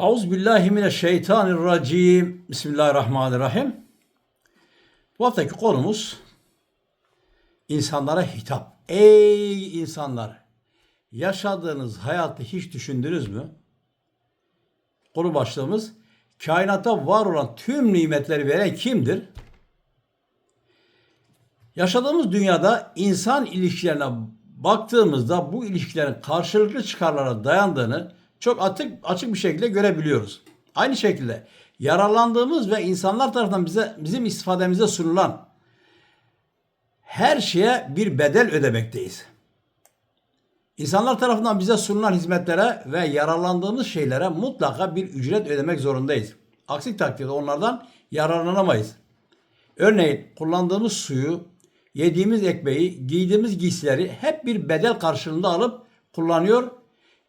Euzubillahimineşşeytanirracim. Bismillahirrahmanirrahim. Bu haftaki konumuz insanlara hitap. Ey insanlar! Yaşadığınız hayatı hiç düşündünüz mü? Konu başlığımız kainatta var olan tüm nimetleri veren kimdir? Yaşadığımız dünyada insan ilişkilerine baktığımızda bu ilişkilerin karşılıklı çıkarlara dayandığını çok açık, açık bir şekilde görebiliyoruz. Aynı şekilde yararlandığımız ve insanlar tarafından bize bizim istifademize sunulan her şeye bir bedel ödemekteyiz. İnsanlar tarafından bize sunulan hizmetlere ve yararlandığımız şeylere mutlaka bir ücret ödemek zorundayız. Aksi takdirde onlardan yararlanamayız. Örneğin kullandığımız suyu, yediğimiz ekmeği, giydiğimiz giysileri hep bir bedel karşılığında alıp kullanıyor.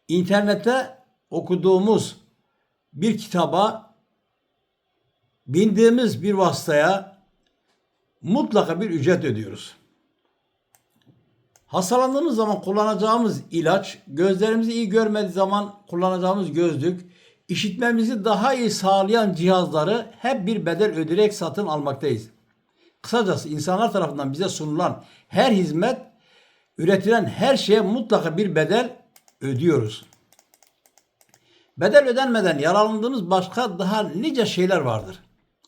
İnternette okuduğumuz bir kitaba, bindiğimiz bir vasıtaya mutlaka bir ücret ödüyoruz. Hastalandığımız zaman kullanacağımız ilaç, gözlerimizi iyi görmediği zaman kullanacağımız gözlük, işitmemizi daha iyi sağlayan cihazları hep bir bedel ödeyerek satın almaktayız. Kısacası insanlar tarafından bize sunulan her hizmet, üretilen her şeye mutlaka bir bedel ödüyoruz. Bedel ödenmeden yararlandığımız başka daha nice şeyler vardır.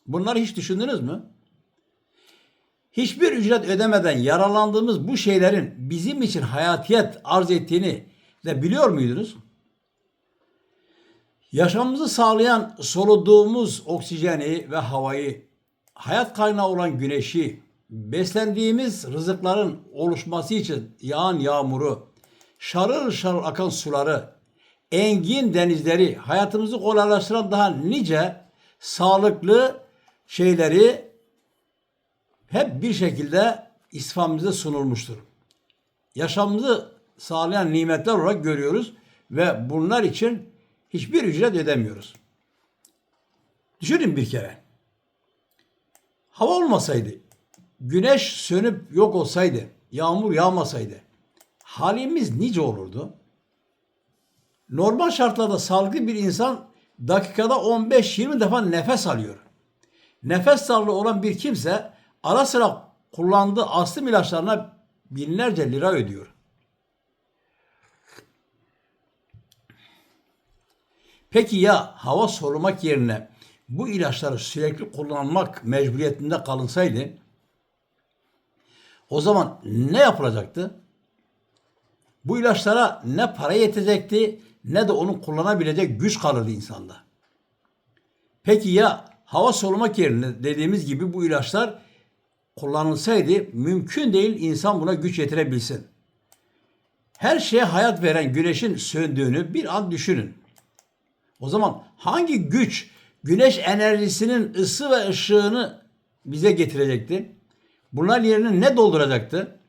Bunları hiç düşündünüz mü? Hiçbir ücret ödemeden yararlandığımız bu şeylerin bizim için hayatiyet arz ettiğini de biliyor muydunuz? Yaşamımızı sağlayan soluduğumuz oksijeni ve havayı, hayat kaynağı olan güneşi, beslendiğimiz rızıkların oluşması için yağan yağmuru, şarıl şarıl akan suları, engin denizleri, hayatımızı kolaylaştıran daha nice sağlıklı şeyleri hep bir şekilde istifamıza sunulmuştur. Yaşamımızı sağlayan nimetler olarak görüyoruz ve bunlar için hiçbir ücret ödemiyoruz. Düşünün bir kere. Hava olmasaydı, güneş sönüp yok olsaydı, yağmur yağmasaydı halimiz nice olurdu? Normal şartlarda sağlıklı bir insan dakikada 15-20 defa nefes alıyor. Nefes darlığı olan bir kimse ara sıra kullandığı astım ilaçlarına binlerce lira ödüyor. Peki ya hava solumak yerine bu ilaçları sürekli kullanmak mecburiyetinde kalınsaydı o zaman ne yapılacaktı? Bu ilaçlara ne para yetecekti ne de onu kullanabilecek güç kalırdı insanda. Peki ya hava solumak yerine dediğimiz gibi bu ilaçlar kullanılsaydı mümkün değil insan buna güç yetirebilsin. Her şeye hayat veren güneşin söndüğünü bir an düşünün. O zaman hangi güç güneş enerjisinin ısı ve ışığını bize getirecekti? Bunlar yerine ne dolduracaktı?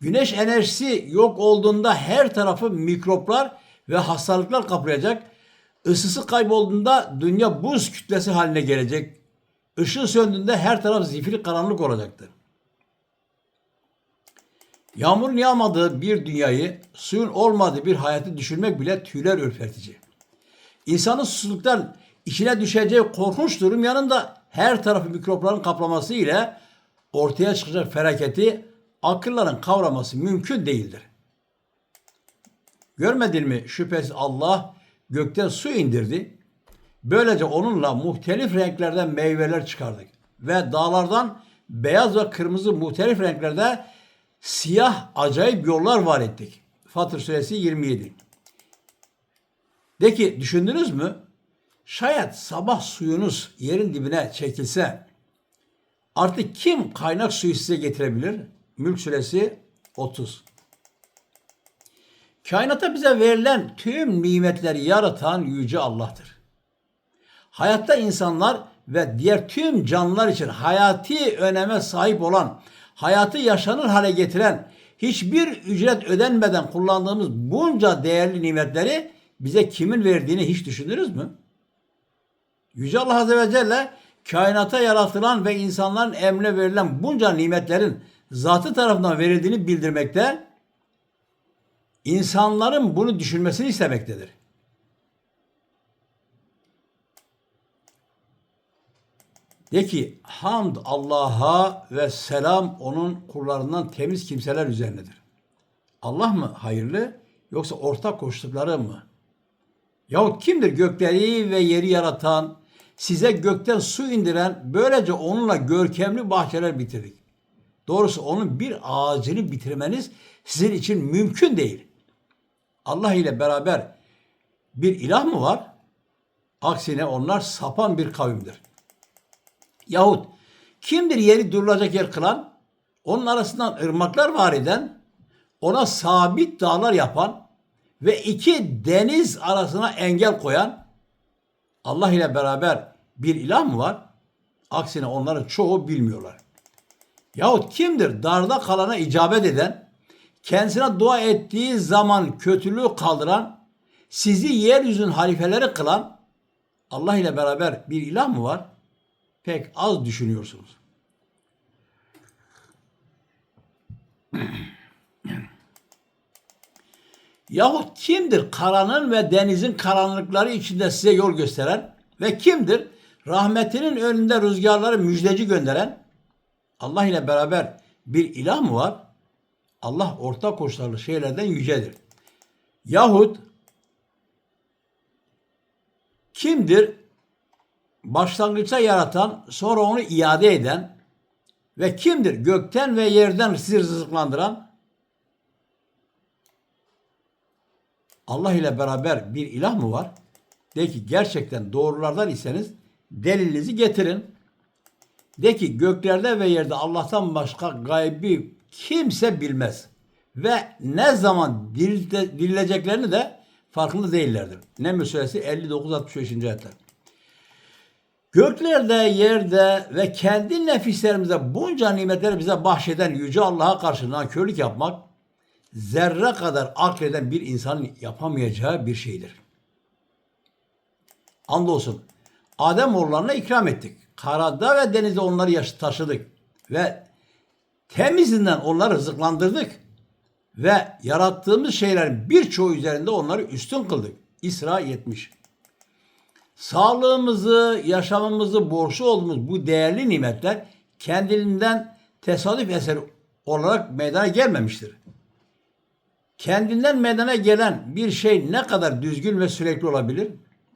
Güneş enerjisi yok olduğunda her tarafı mikroplar ve hastalıklar kaplayacak. Isısı kaybolduğunda dünya buz kütlesi haline gelecek. Işığı söndüğünde her taraf zifiri karanlık olacaktır. Yağmurun yağmadığı bir dünyayı, suyun olmadığı bir hayatı düşünmek bile tüyler ürpertici. İnsanın susuzluktan içine düşeceği korkunç durum yanında her tarafı mikropların kaplaması ile ortaya çıkacak felaketi akılların kavraması mümkün değildir. Görmedin mi şüphesiz Allah gökten su indirdi. Böylece onunla muhtelif renklerden meyveler çıkardık. Ve dağlardan beyaz ve kırmızı muhtelif renklerde siyah acayip yollar var ettik. Fatır suresi 27. De ki düşündünüz mü? Şayet sabah suyunuz yerin dibine çekilse artık kim kaynak suyu size getirebilir? Mülk suresi 30. Kainata bize verilen tüm nimetleri yaratan yüce Allah'tır. Hayatta insanlar ve diğer tüm canlılar için hayati öneme sahip olan, hayatı yaşanır hale getiren, hiçbir ücret ödenmeden kullandığımız bunca değerli nimetleri bize kimin verdiğini hiç düşündünüz mü? Yüce Allah Azze ve Celle kainata yaratılan ve insanların emre verilen bunca nimetlerin zatı tarafından verildiğini bildirmekte, insanların bunu düşünmesini istemektedir. De ki hamd Allah'a ve selam onun kullarından temiz kimseler üzerinedir. Allah mı hayırlı yoksa ortak koştukları mı? Yahut kimdir gökleri ve yeri yaratan, size gökten su indiren, böylece onunla görkemli bahçeler bitirdik. Doğrusu onun bir ağacını bitirmeniz sizin için mümkün değil. Allah ile beraber bir ilah mı var? Aksine onlar sapan bir kavimdir. Yahut kimdir yeri durulacak yer kılan? Onun arasından ırmaklar var eden, ona sabit dağlar yapan ve iki deniz arasına engel koyan Allah ile beraber bir ilah mı var? Aksine onların çoğu bilmiyorlar. Yahut kimdir darda kalana icabet eden, kendisine dua ettiği zaman kötülüğü kaldıran, sizi yeryüzünün halifeleri kılan Allah ile beraber bir ilah mı var? Pek az düşünüyorsunuz. Yahut kimdir karanın ve denizin karanlıkları içinde size yol gösteren ve kimdir rahmetinin önünde rüzgarları müjdeci gönderen Allah ile beraber bir ilah mı var? Allah ortak koşlarlı şeylerden yücedir. Yahut kimdir başlangıçta yaratan sonra onu iade eden ve kimdir gökten ve yerden sizi rızıklandıran Allah ile beraber bir ilah mı var? De ki gerçekten doğrulardan iseniz delilinizi getirin. De ki göklerde ve yerde Allah'tan başka gaybi kimse bilmez. Ve ne zaman dirilde, dirileceklerini de farkında değillerdir. Neml Suresi 59-65. ayetler. Göklerde, yerde ve kendi nefislerimize bunca nimetleri bize bahşeden Yüce Allah'a karşı nankörlük yapmak, zerre kadar akleden bir insanın yapamayacağı bir şeydir. Andolsun Adem oğullarına ikram ettik. Karada ve denizde onları taşıdık. Ve temizinden onları rızıklandırdık. Ve yarattığımız şeylerin birçoğu üzerinde onları üstün kıldık. İsra 70. Sağlığımızı, yaşamımızı borçlu olduğumuz bu değerli nimetler kendiliğinden tesadüf eseri olarak meydana gelmemiştir. Kendinden meydana gelen bir şey ne kadar düzgün ve sürekli olabilir?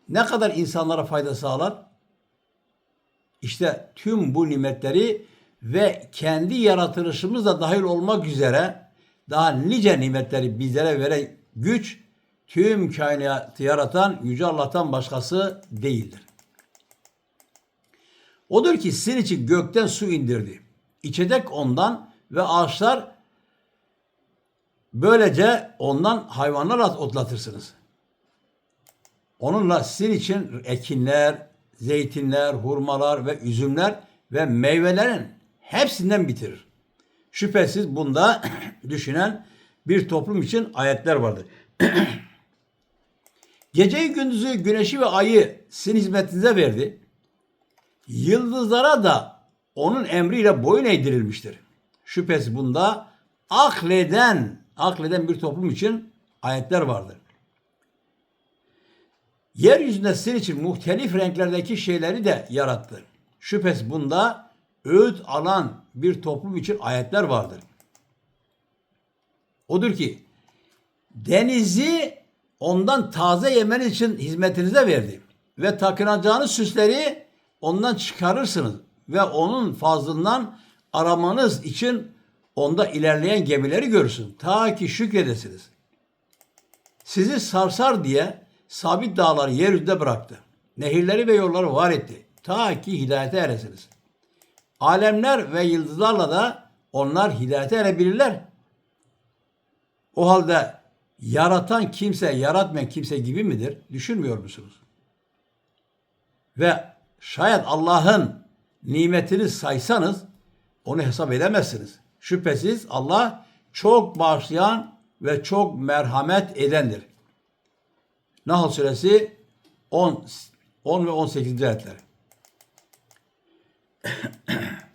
Ne kadar insanlara fayda sağlar? İşte tüm bu nimetleri ve kendi yaratılışımız da dahil olmak üzere daha nice nimetleri bizlere veren güç tüm kainatı yaratan Yüce Allah'tan başkası değildir. Odur ki sizin için gökten su indirdi. İçecek ondan ve ağaçlar böylece ondan hayvanlar otlatırsınız. Onunla sizin için ekinler, zeytinler, hurmalar ve üzümler ve meyvelerin hepsinden bitirir. Şüphesiz bunda düşünen bir toplum için ayetler vardır. Geceyi gündüzü güneşi ve ayı sizin hizmetinize verdi. Yıldızlara da onun emriyle boyun eğdirilmiştir. Şüphesiz bunda akleden, akleden bir toplum için ayetler vardır. Yeryüzünde sizin için muhtelif renklerdeki şeyleri de yarattı. Şüphesiz bunda öğüt alan bir toplum için ayetler vardır. Odur ki denizi ondan taze yemeniz için hizmetinize verdi. Ve takınacağınız süsleri ondan çıkarırsınız. Ve onun fazlından aramanız için onda ilerleyen gemileri görürsün. Ta ki şükredesiniz. Sizi sarsar diye sabit dağları yeryüzünde bıraktı. Nehirleri ve yolları var etti. Ta ki hidayete eresiniz. Alemler ve yıldızlarla da onlar hidayete erebilirler. O halde yaratan kimse, yaratmayan kimse gibi midir? Düşünmüyor musunuz? Ve şayet Allah'ın nimetini saysanız onu hesap edemezsiniz. Şüphesiz Allah çok bağışlayan ve çok merhamet edendir. Nahl suresi 10, 10 ve 18. ayetler.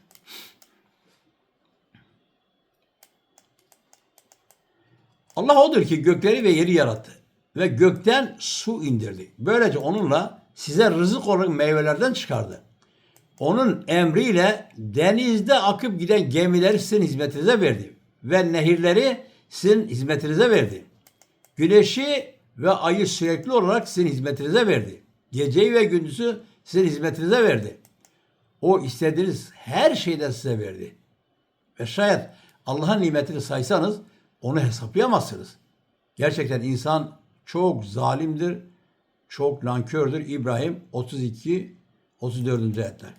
Allah odur ki gökleri ve yeri yarattı ve gökten su indirdi. Böylece onunla size rızık olarak meyvelerden çıkardı. onun emriyle denizde akıp giden gemileri sizin hizmetinize verdi. Ve nehirleri sizin hizmetinize verdi. Güneşi ve ayı sürekli olarak sizin hizmetinize verdi. Geceyi ve gündüzü sizin hizmetinize verdi. O istediğiniz her şeyden size verdi. Ve şayet Allah'ın nimetini saysanız onu hesaplayamazsınız. Gerçekten insan çok zalimdir, çok nankördür. İbrahim 32 34. ayetler.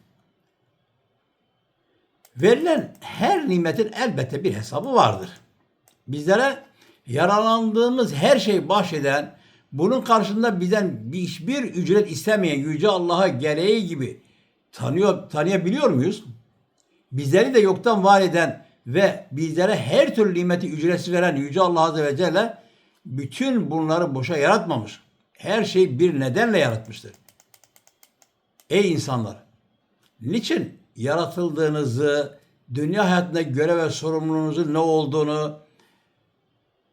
Verilen her nimetin elbette bir hesabı vardır. Bizlere yaralandığımız her şeyi bahşeden, bunun karşında bizden hiçbir ücret istemeyen Yüce Allah'a gereği gibi tanıyor, tanıyabiliyor muyuz? Bizleri de yoktan var eden ve bizlere her türlü nimeti ücretsiz veren Yüce Allah Azze ve Celle bütün bunları boşa yaratmamış. Her şeyi bir nedenle yaratmıştır. Ey insanlar! Niçin yaratıldığınızı, dünya hayatında görev ve sorumluluğunuzun ne olduğunu,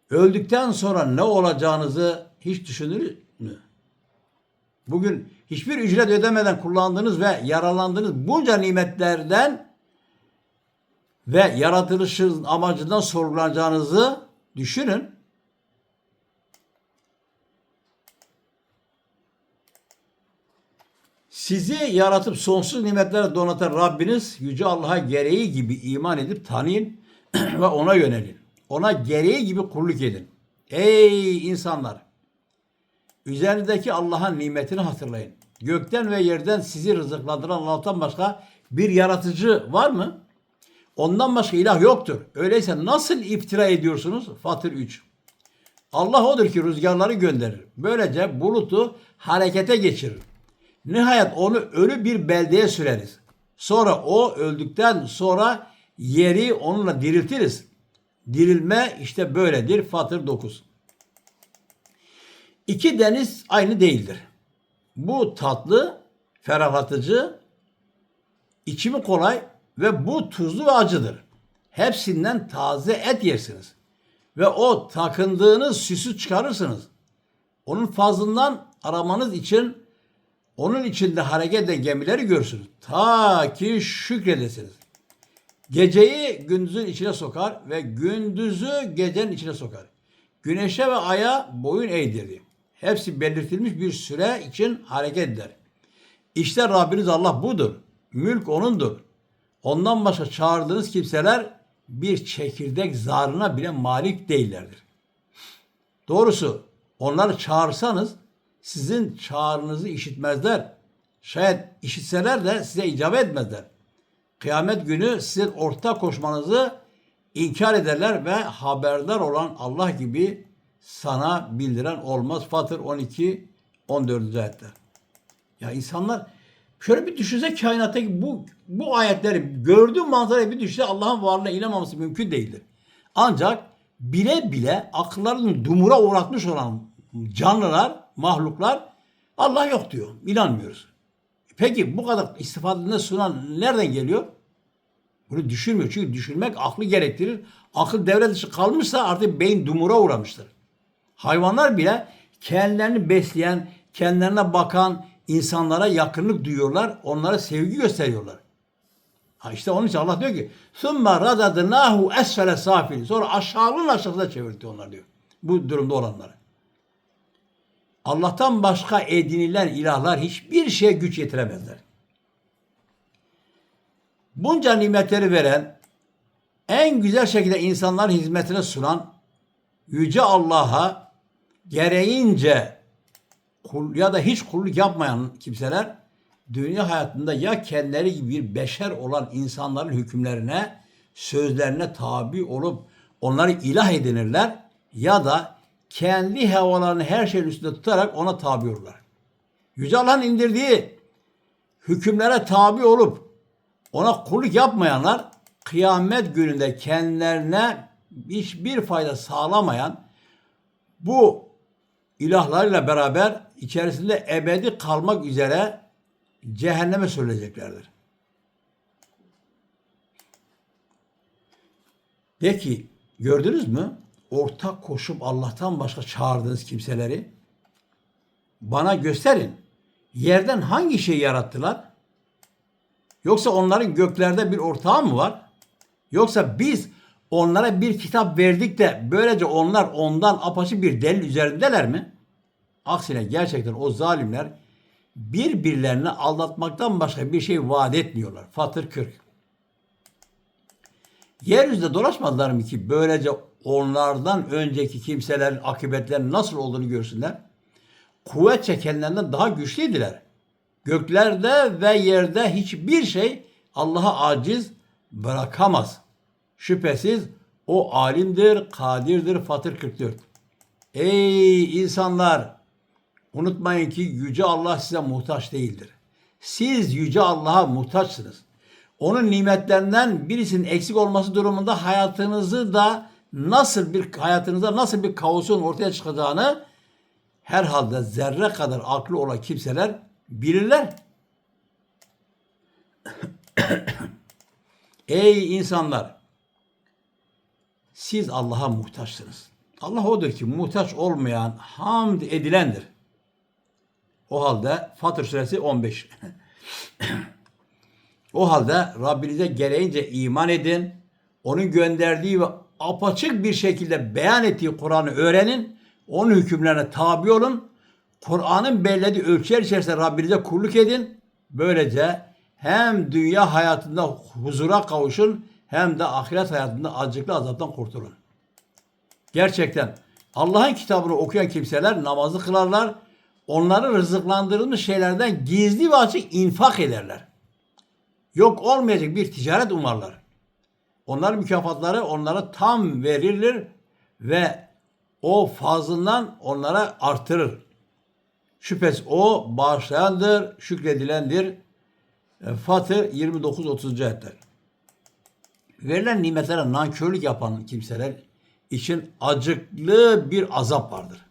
öldükten sonra ne olacağınızı hiç düşündünüz mü? Bugün hiçbir ücret ödemeden kullandığınız ve yaralandığınız bunca nimetlerden ve yaratılışın amacından sorgulanacağınızı düşünün. Sizi yaratıp sonsuz nimetlere donatan Rabbiniz Yüce Allah'a gereği gibi iman edip tanıyın ve ona yönelin. Ona gereği gibi kulluk edin. Ey insanlar! Üzerinizdeki Allah'ın nimetini hatırlayın. Gökten ve yerden sizi rızıklandıran Allah'tan başka bir yaratıcı var mı? Ondan başka ilah yoktur. Öyleyse nasıl iftira ediyorsunuz? Fatır 3. Allah odur ki rüzgarları gönderir. Böylece bulutu harekete geçirir. Nihayet onu ölü bir beldeye süreriz. Sonra o öldükten sonra yeri onunla diriltiriz. Dirilme işte böyledir. Fatır 9. İki deniz aynı değildir. Bu tatlı, ferahlatıcı, içimi kolay ve bu tuzlu ve acıdır. Hepsinden taze et yersiniz. Ve o takındığınız süsü çıkarırsınız. Onun fazlından aramanız için onun içinde hareket eden gemileri görsünüz. Ta ki şükredesiniz. Geceyi gündüzün içine sokar ve gündüzü gecenin içine sokar. Güneşe ve aya boyun eğdirdi. Hepsi belirtilmiş bir süre için hareket eder. İşte Rabbiniz Allah budur. Mülk O'nundur. Ondan başka çağırdığınız kimseler bir çekirdek zarına bile malik değillerdir. Doğrusu onları çağırsanız sizin çağrınızı işitmezler. Şayet işitseler de size icabet etmezler. Kıyamet günü sizin ortak koşmanızı inkar ederler ve haberdar olan Allah gibi sana bildiren olmaz. Fatır 12 14. ayetler. Ya insanlar şöyle bir düşünse kainattaki bu bu ayetleri gördüğü manzarayı bir düşünse Allah'ın varlığına inanmaması mümkün değildir. Ancak bile bile akıllarını dumura uğratmış olan canlılar, mahluklar Allah yok diyor. İnanmıyoruz. Peki bu kadar istifadesine sunan nereden geliyor? Bunu düşünmüyor. Çünkü düşünmek aklı gerektirir. Akıl devre dışı kalmışsa artık beyin dumura uğramıştır. Hayvanlar bile kendilerini besleyen, kendilerine bakan insanlara yakınlık duyuyorlar. Onlara sevgi gösteriyorlar. Ha işte onun için Allah diyor ki ثُمَّ رَدَدْنَاهُ اَسْفَلَ safil. Sonra aşağılığın aşağısına çevirdi onlar diyor. Bu durumda olanları. Allah'tan başka edinilen ilahlar hiçbir şeye güç yetiremezler. Bunca nimetleri veren, en güzel şekilde insanların hizmetine sunan Yüce Allah'a gereğince kul ya da hiç kulluk yapmayan kimseler dünya hayatında ya kendileri gibi bir beşer olan insanların hükümlerine, sözlerine tabi olup onları ilah edinirler ya da kendi havalarını her şeyin üstünde tutarak ona tabi olurlar. Yüce Allah'ın indirdiği hükümlere tabi olup ona kulluk yapmayanlar kıyamet gününde kendilerine hiçbir fayda sağlamayan bu ilahlarıyla beraber içerisinde ebedi kalmak üzere cehenneme sürüleceklerdir. Peki gördünüz mü? Ortak koşup Allah'tan başka çağırdığınız kimseleri bana gösterin. Yerden hangi şeyi yarattılar? Yoksa onların göklerde bir ortağı mı var? Yoksa biz onlara bir kitap verdik de böylece onlar ondan apaçık bir delil üzerindeler mi? Aksine gerçekten o zalimler birbirlerini aldatmaktan başka bir şey vaat etmiyorlar. Fatır 40. Yeryüzünde dolaşmadılar mı ki böylece onlardan önceki kimselerin akıbetlerinin nasıl olduğunu görsünler? Kuvvet çekenlerden daha güçlüydüler. Göklerde ve yerde hiçbir şey Allah'a aciz bırakamaz. Şüphesiz o alimdir, kadirdir. Fatır 44. Ey insanlar! Unutmayın ki Yüce Allah size muhtaç değildir. Siz Yüce Allah'a muhtaçsınız. Onun nimetlerinden birisinin eksik olması durumunda hayatınızı da nasıl bir hayatınızda nasıl bir kaosun ortaya çıkacağını herhalde zerre kadar aklı olan kimseler bilirler. Ey insanlar! Siz Allah'a muhtaçsınız. Allah odur ki muhtaç olmayan hamd edilendir. O halde Fatır suresi 15. o halde Rabbinize gereğince iman edin. Onun gönderdiği ve apaçık bir şekilde beyan ettiği Kur'an'ı öğrenin. Onun hükümlerine tabi olun. Kur'an'ın belirlediği ölçüler içerisinde Rabbinize kulluk edin. Böylece hem dünya hayatında huzura kavuşun hem de ahiret hayatında acıklı azaptan kurtulun. Gerçekten Allah'ın kitabını okuyan kimseler namazı kılarlar. Onları rızıklandırılmış şeylerden gizli ve açık infak ederler. Yok olmayacak bir ticaret umarlar. Onların mükafatları onlara tam verilir ve o fazlından onlara artırır. Şüphesiz o bağışlayandır, şükredilendir. Fatır 29-30. ayetler. Verilen nimetlere nankörlük yapan kimseler için acıklı bir azap vardır.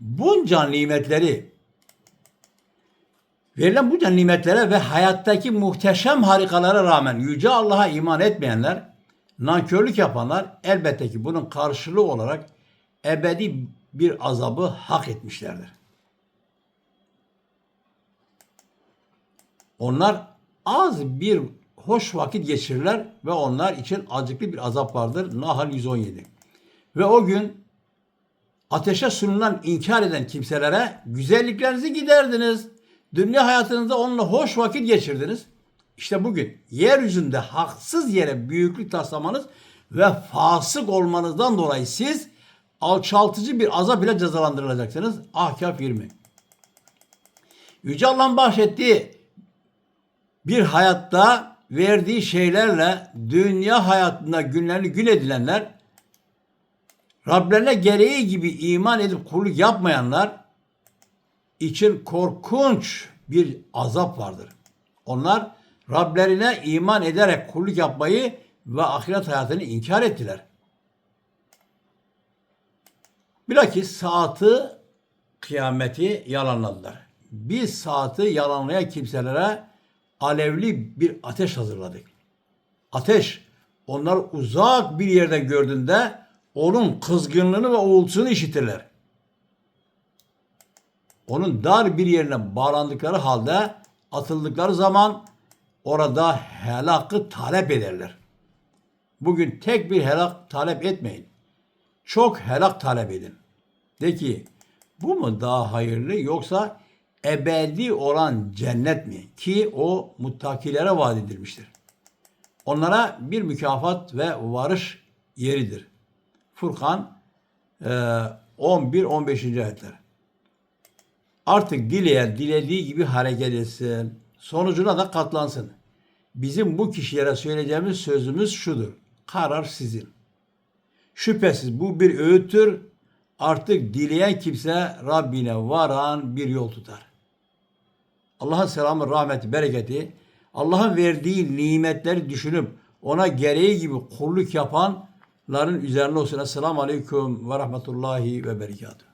Bunca nimetleri verilen bunca nimetlere ve hayattaki muhteşem harikalara rağmen Yüce Allah'a iman etmeyenler, nankörlük yapanlar elbette ki bunun karşılığı olarak ebedi bir azabı hak etmişlerdir. Onlar az bir hoş vakit geçirirler ve onlar için acıklı bir azap vardır. Nahl 117. Ve o gün ateşe sunulan inkar eden kimselere güzelliklerinizi giderdiniz. Dünya hayatınızda onunla hoş vakit geçirdiniz. İşte bugün yeryüzünde haksız yere büyüklük taslamanız ve fasık olmanızdan dolayı siz alçaltıcı bir azap ile cezalandırılacaksınız. Ahkaf 20. Yüce Allah'ın bahşettiği bir hayatta verdiği şeylerle dünya hayatında günlerini gün edilenler, Rablerine gereği gibi iman edip kulluk yapmayanlar için korkunç bir azap vardır. Onlar Rablerine iman ederek kulluk yapmayı ve ahiret hayatını inkar ettiler. Bilakis saati kıyameti yalanladılar. Biz saati yalanlayan kimselere alevli bir ateş hazırladık. Ateş onlar uzak bir yerden gördüğünde onun kızgınlığını ve uğultusunu işitirler. Onun dar bir yerine bağlandıkları halde atıldıkları zaman orada helakı talep ederler. Bugün tek bir helak talep etmeyin. Çok helak talep edin. De ki bu mu daha hayırlı yoksa ebedi olan cennet mi? Ki o muttakilere vaat edilmiştir. Onlara bir mükafat ve varış yeridir. Furkan 11-15. ayetler. Artık dileyen dilediği gibi hareket etsin. Sonucuna da katlansın. Bizim bu kişilere söyleyeceğimiz sözümüz şudur. Karar sizin. Şüphesiz bu bir öğüttür. Artık dileyen kimse Rabbine varan bir yol tutar. Allah'ın selamı, rahmeti, bereketi, Allah'ın verdiği nimetleri düşünüp ona gereği gibi kulluk yapanların üzerine olsun. Esselamu Aleyküm ve Rahmetullahi ve Berekatuhu.